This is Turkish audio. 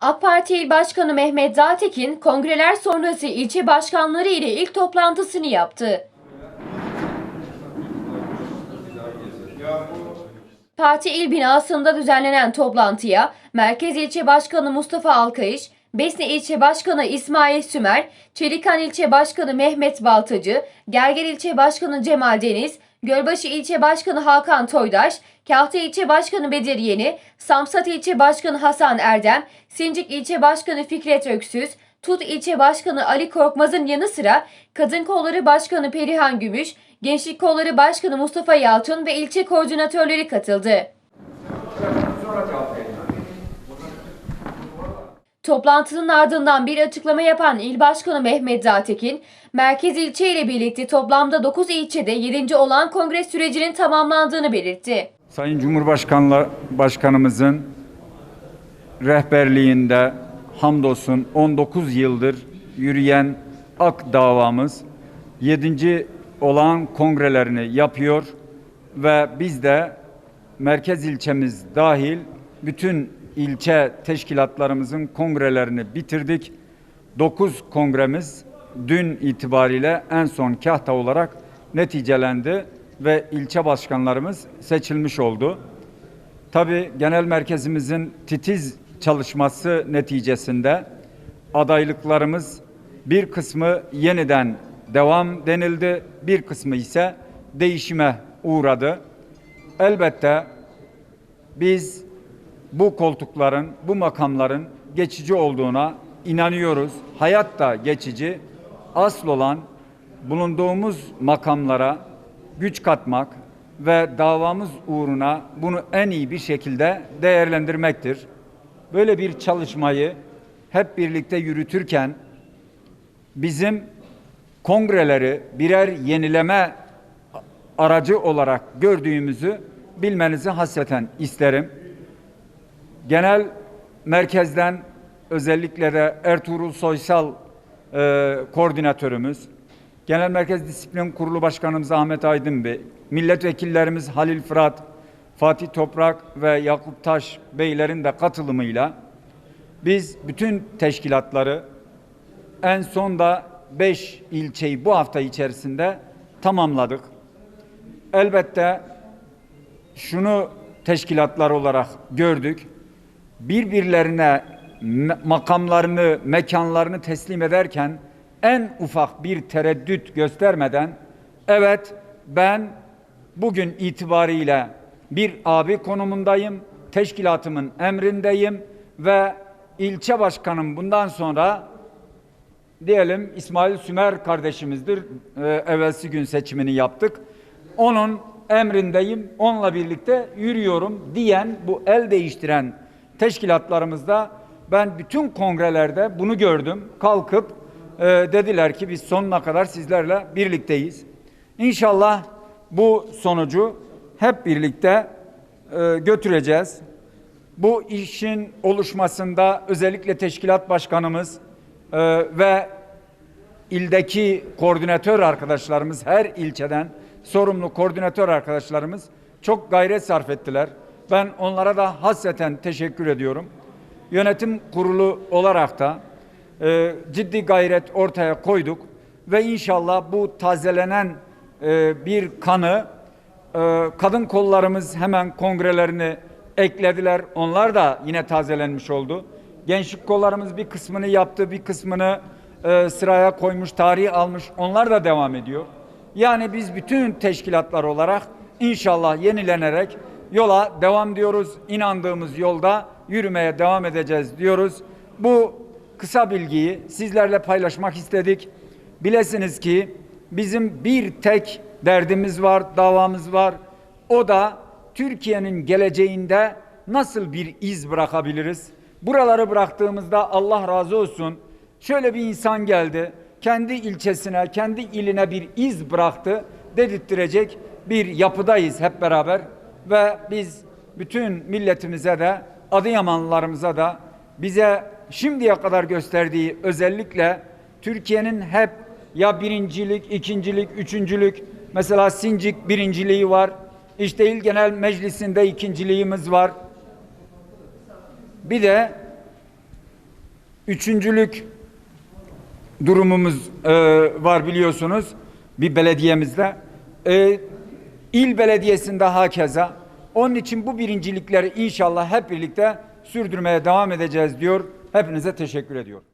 AK Parti İl Başkanı Mehmet Zatekin, kongreler sonrası ilçe başkanları ile ilk toplantısını yaptı. Parti il binasında düzenlenen toplantıya Merkez İlçe Başkanı Mustafa Alkayış, Besne İlçe Başkanı İsmail Sümer, Çelikan İlçe Başkanı Mehmet Baltacı, Gerger İlçe Başkanı Cemal Deniz, Gölbaşı İlçe Başkanı Hakan Toydaş, Kahta İlçe Başkanı Bedir Yeni, Samsat İlçe Başkanı Hasan Erdem, Sincik İlçe Başkanı Fikret Öksüz, Tut İlçe Başkanı Ali Korkmaz'ın yanı sıra Kadın Kolları Başkanı Perihan Gümüş, Gençlik Kolları Başkanı Mustafa Yalçın ve ilçe koordinatörleri katıldı. Toplantının ardından bir açıklama yapan İl Başkanı Mehmet Zatekin, merkez ilçe ile birlikte toplamda 9 ilçede 7. olan kongre sürecinin tamamlandığını belirtti. Sayın Cumhurbaşkanla Başkanımızın rehberliğinde hamdolsun 19 yıldır yürüyen AK davamız 7. olan kongrelerini yapıyor ve biz de merkez ilçemiz dahil bütün ilçe teşkilatlarımızın kongrelerini bitirdik. 9 kongremiz dün itibariyle en son kahta olarak neticelendi ve ilçe başkanlarımız seçilmiş oldu. Tabii genel merkezimizin titiz çalışması neticesinde adaylıklarımız bir kısmı yeniden devam denildi, bir kısmı ise değişime uğradı. Elbette biz bu koltukların, bu makamların geçici olduğuna inanıyoruz. Hayat da geçici. Asıl olan bulunduğumuz makamlara güç katmak ve davamız uğruna bunu en iyi bir şekilde değerlendirmektir. Böyle bir çalışmayı hep birlikte yürütürken bizim kongreleri birer yenileme aracı olarak gördüğümüzü bilmenizi hasreten isterim. Genel merkezden özellikle de Ertuğrul Soysal e, koordinatörümüz, Genel Merkez Disiplin Kurulu Başkanımız Ahmet Aydın Bey, milletvekillerimiz Halil Fırat, Fatih Toprak ve Yakup Taş beylerin de katılımıyla biz bütün teşkilatları en son da 5 ilçeyi bu hafta içerisinde tamamladık. Elbette şunu teşkilatlar olarak gördük. Birbirlerine makamlarını, mekanlarını teslim ederken en ufak bir tereddüt göstermeden evet ben bugün itibariyle bir abi konumundayım, teşkilatımın emrindeyim ve ilçe başkanım bundan sonra diyelim İsmail Sümer kardeşimizdir. Ee, evvelsi gün seçimini yaptık. Onun emrindeyim, onunla birlikte yürüyorum diyen bu el değiştiren teşkilatlarımızda ben bütün kongrelerde bunu gördüm. Kalkıp e, dediler ki biz sonuna kadar sizlerle birlikteyiz. İnşallah bu sonucu hep birlikte e, götüreceğiz. Bu işin oluşmasında özellikle teşkilat başkanımız e, ve ildeki koordinatör arkadaşlarımız her ilçeden sorumlu koordinatör arkadaşlarımız çok gayret sarf ettiler. Ben onlara da hasreten teşekkür ediyorum. Yönetim kurulu olarak da e, ciddi gayret ortaya koyduk ve inşallah bu tazelenen e, bir kanı e, kadın kollarımız hemen kongrelerini eklediler. Onlar da yine tazelenmiş oldu. Gençlik kollarımız bir kısmını yaptı, bir kısmını e, sıraya koymuş, tarihi almış. Onlar da devam ediyor. Yani biz bütün teşkilatlar olarak inşallah yenilenerek yola devam diyoruz. İnandığımız yolda yürümeye devam edeceğiz diyoruz. Bu kısa bilgiyi sizlerle paylaşmak istedik. Bilesiniz ki bizim bir tek derdimiz var, davamız var. O da Türkiye'nin geleceğinde nasıl bir iz bırakabiliriz? Buraları bıraktığımızda Allah razı olsun. Şöyle bir insan geldi, kendi ilçesine, kendi iline bir iz bıraktı dedirttirecek bir yapıdayız hep beraber ve biz bütün milletimize de Adıyamanlılarımıza da bize şimdiye kadar gösterdiği özellikle Türkiye'nin hep ya birincilik, ikincilik, üçüncülük mesela Sincik birinciliği var. İşte İl Genel Meclisi'nde ikinciliğimiz var. Bir de üçüncülük durumumuz e, var biliyorsunuz bir belediyemizde. E, il belediyesinde hakeza. Onun için bu birincilikleri inşallah hep birlikte sürdürmeye devam edeceğiz diyor. Hepinize teşekkür ediyorum.